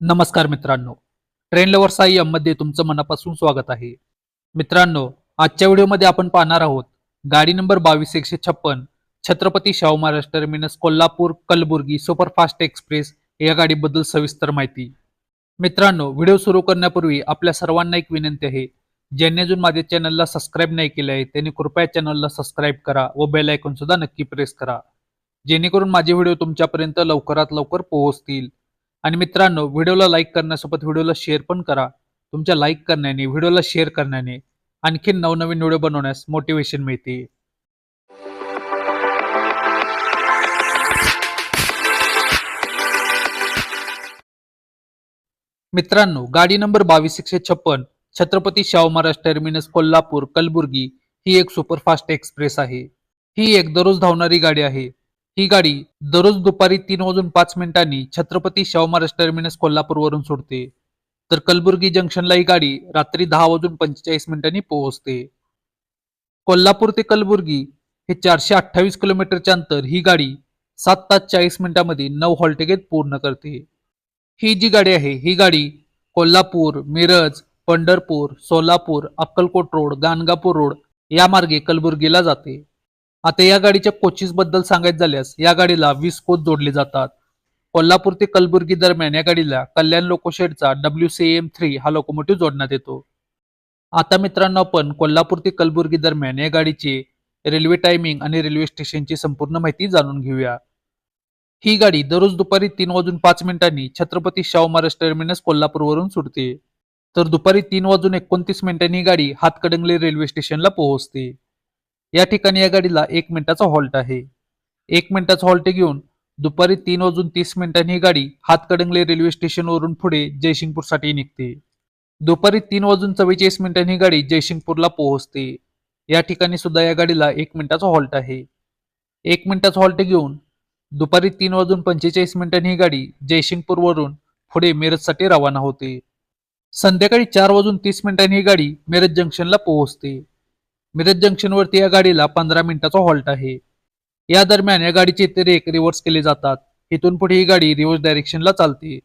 नमस्कार मित्रांनो. Train lover Sai मध्ये तुमचं मनापासून स्वागत आहे. मित्रांनो आजच्या व्हिडिओमध्ये आपण पाहणार आहोत गाडी नंबर बावीस एकशे छप्पन Chhatrapati Shahu Maharaj terminus Kolhapur Kalaburagi superfast express या गाडीबद्दल सविस्तर माहिती. मित्रांनो व्हिडिओ सुरू करण्यापूर्वी आपल्या सर्वांना एक विनंती आहे ज्यांनी अजून माझ्या चॅनलला सबस्क्राईब नाही केले आहे त्यांनी कृपया चॅनलला सबस्क्राईब करा व बेल आयकॉन सुद्धा नक्की प्रेस करा. जेणेकरून माझे व्हिडिओ तुमच्यापर्यंत लवकरात लवकर पोहोचतील. आणि मित्रांनो व्हिडिओला लाईक करण्यासोबत व्हिडिओला शेअर पण करा. तुमच्या लाईक करण्याने व्हिडिओला शेअर करण्याने आणखी नवनवीन व्हिडिओ बनवण्यास मोटिवेशन मिळते. मित्रांनो गाडी नंबर बावीस एकशे छप्पन छत्रपती शाहू महाराज टर्मिनस कोल्हापूर कलबुर्गी ही एक सुपरफास्ट एक्सप्रेस आहे. ही एक दररोज धावणारी गाडी आहे. ही गाडी दररोज दुपारी तीन वाजून पाच मिनिटांनी छत्रपती शाहू महाराज टर्मिनस कोल्हापूर वरून तर कलबुर्गी जंक्शनला ही गाडी रात्री दहा वाजून पंचेचाळीस मिनिटांनी पोहोचते. कोल्हापूर ते कलबुर्गी हे चारशे अठ्ठावीस किलोमीटरच्या अंतर ही गाडी सात तास चाळीस मिनिटांमध्ये नऊ हॉल्टेगेत पूर्ण करते. ही जी गाडी आहे ही गाडी कोल्हापूर मिरज पंढरपूर सोलापूर अक्कलकोट रोड गाणगापूर रोड या मार्गे कलबुर्गीला जाते. आता या गाडीच्या कोचेस बद्दल सांगायचं झाल्यास या गाडीला वीस कोच जोडले जातात. कोल्हापूर ते कलबुर्गी दरम्यान या गाडीला कल्याण लोकोशेडचा डब्ल्यू सी एम थ्री हा लोकोमोटिव्ह जोडण्यात येतो. आता मित्रांनो आपण कोल्हापूर ते कलबुर्गी दरम्यान या गाडीचे रेल्वे टायमिंग आणि रेल्वे स्टेशनची संपूर्ण माहिती जाणून घेऊया. ही गाडी दररोज दुपारी तीन वाजून पाच मिनिटांनी छत्रपती शाहू महाराज टर्मिनस कोल्हापूरवरून सुटते. तर दुपारी तीन वाजून एकोणतीस मिनिटांनी ही गाडी हातकडंगले रेल्वे स्टेशनला पोहोचते. या ठिकाणी या गाडीला एक मिनिटाचा हॉल्ट आहे. एक मिनिटाचा हॉल्ट घेऊन दुपारी तीन वाजून तीस मिनिटांनी ही गाडी हातकडंगले रेल्वे स्टेशनवरून पुढे जयसिंगपूरसाठी निघते. दुपारी तीन वाजून चव्वेचाळीस मिनिटांनी ही गाडी जयसिंगपूरला पोहोचते. या ठिकाणी सुद्धा या गाडीला एक मिनिटाचा हॉल्ट आहे. एक मिनिटाचा हॉल्ट घेऊन दुपारी तीन वाजून पंचेचाळीस मिनिटांनी ही गाडी जयसिंगपूरवरून पुढे मिरजसाठी रवाना होते. संध्याकाळी चार वाजून तीस मिनिटांनी ही गाडी मिरज जंक्शनला पोहोचते. मिरज जंक्शनवरती या गाडीला पंधरा मिनिटाचा हॉल्ट आहे. या दरम्यान या गाडीचे रेक रिव्हर्स केले जातात. इथून पुढे ही गाडी रिव्हर्स डायरेक्शनला चालते.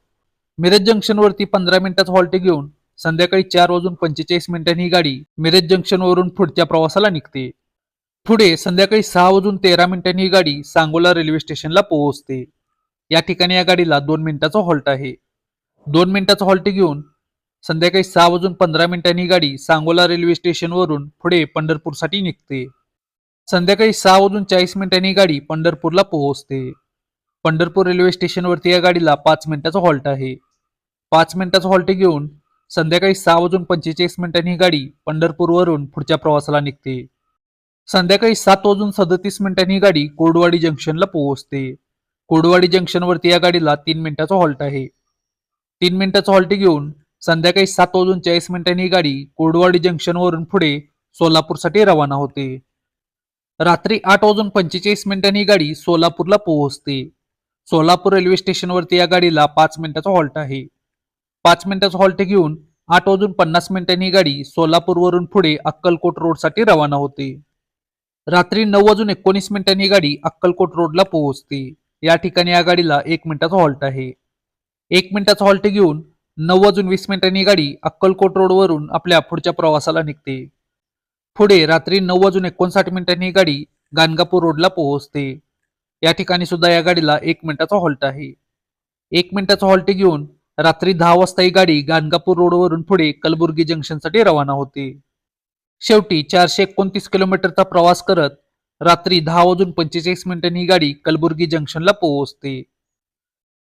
मिरज जंक्शनवरती पंधरा मिनिटाचा हॉल्ट घेऊन संध्याकाळी चार वाजून पंचेचाळीस मिनिटांनी ही गाडी मिरज जंक्शनवरून पुढच्या प्रवासाला निघते. पुढे संध्याकाळी सहा वाजून तेरा मिनिटांनी ही गाडी सांगोला रेल्वे स्टेशनला पोहोचते. या ठिकाणी या गाडीला दोन मिनिटाचा हॉल्ट आहे. दोन मिनिटाचा हॉल्ट घेऊन संध्याकाळी सहा वाजून पंधरा मिनिटांनी ही गाडी सांगोला रेल्वे स्टेशनवरून पुढे पंढरपूरसाठी निघते. संध्याकाळी सहा वाजून चाळीस मिनिटांनी ही गाडी पंढरपूरला पोहोचते. पंढरपूर रेल्वे स्टेशनवरती या गाडीला पाच मिनिटाचा हॉल्ट आहे. पाच मिनिटाचा हॉल्ट घेऊन संध्याकाळी सहा वाजून पंचेचाळीस मिनिटांनी ही गाडी पंढरपूरवरून पुढच्या प्रवासाला निघते. संध्याकाळी सात वाजून सदतीस मिनिटांनी ही गाडी कोडवाडी जंक्शनला पोहोचते. कोडवाडी जंक्शनवरती या गाडीला तीन मिनिटाचा हॉल्ट आहे. तीन मिनिटाचा हॉल्ट घेऊन संध्याकाळी सात वाजून चाळीस मिनिटांनी ही गाडी कोडवाडी जंक्शनवरून पुढे सोलापूरसाठी रवाना होते. रात्री आठ वाजून पंचेचाळीस मिनिटांनी ही गाडी सोलापूरला पोहोचते. सोलापूर रेल्वे स्टेशनवरती या गाडीला पाच मिनिटाचा हॉल्ट आहे. पाच मिनिटाचा हॉल्ट घेऊन आठ वाजून पन्नास मिनिटांनी ही गाडी सोलापूरवरून पुढे अक्कलकोट रोडसाठी रवाना होते. रात्री नऊ वाजून एकोणीस मिनिटांनी ही गाडी अक्कलकोट रोडला पोहोचते. या ठिकाणी या गाडीला एक मिनिटाचा हॉल्ट आहे. एक मिनिटाचा हॉल्ट घेऊन नऊ वाजून वीस मिनिटांनी गाडी अक्कलकोट रोडवरून आपल्या पुढच्या प्रवासाला निघते. पुढे रात्री नऊ वाजून एकोणसाठ मिनिटांनी गाडी गाणगापूर रोडला पोहोचते. या ठिकाणी सुद्धा या गाडीला एक मिनिटाचा हॉल्ट आहे. एक मिनिटाचा हॉल्ट घेऊन रात्री दहा वाजता ही गाडी गाणगापूर रोडवरून पुढे कलबुर्गी जंक्शनसाठी रवाना होते. शेवटी चारशे एकोणतीस किलोमीटरचा प्रवास करत रात्री दहा वाजून पंचेचाळीस मिनिटांनी ही गाडी कलबुर्गी जंक्शनला पोहोचते.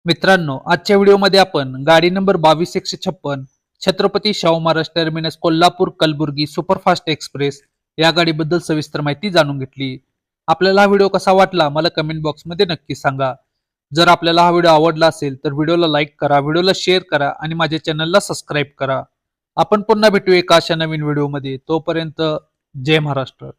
मित्रांनो आजच्या व्हिडिओमध्ये आपण गाडी नंबर बावीस एकशे छप्पन Chhatrapati Shahu Maharaj terminus Kolhapur Kalaburagi superfast express या गाडीबद्दल सविस्तर माहिती जाणून घेतली. आपल्याला हा व्हिडिओ कसा वाटला मला कमेंट बॉक्समध्ये नक्की सांगा. जर आपल्याला हा व्हिडिओ आवडला असेल तर व्हिडिओला लाईक करा व्हिडिओला शेअर करा आणि माझ्या चॅनलला सबस्क्राईब करा. आपण पुन्हा भेटू एका अशा नवीन व्हिडिओमध्ये. तोपर्यंत जय महाराष्ट्र.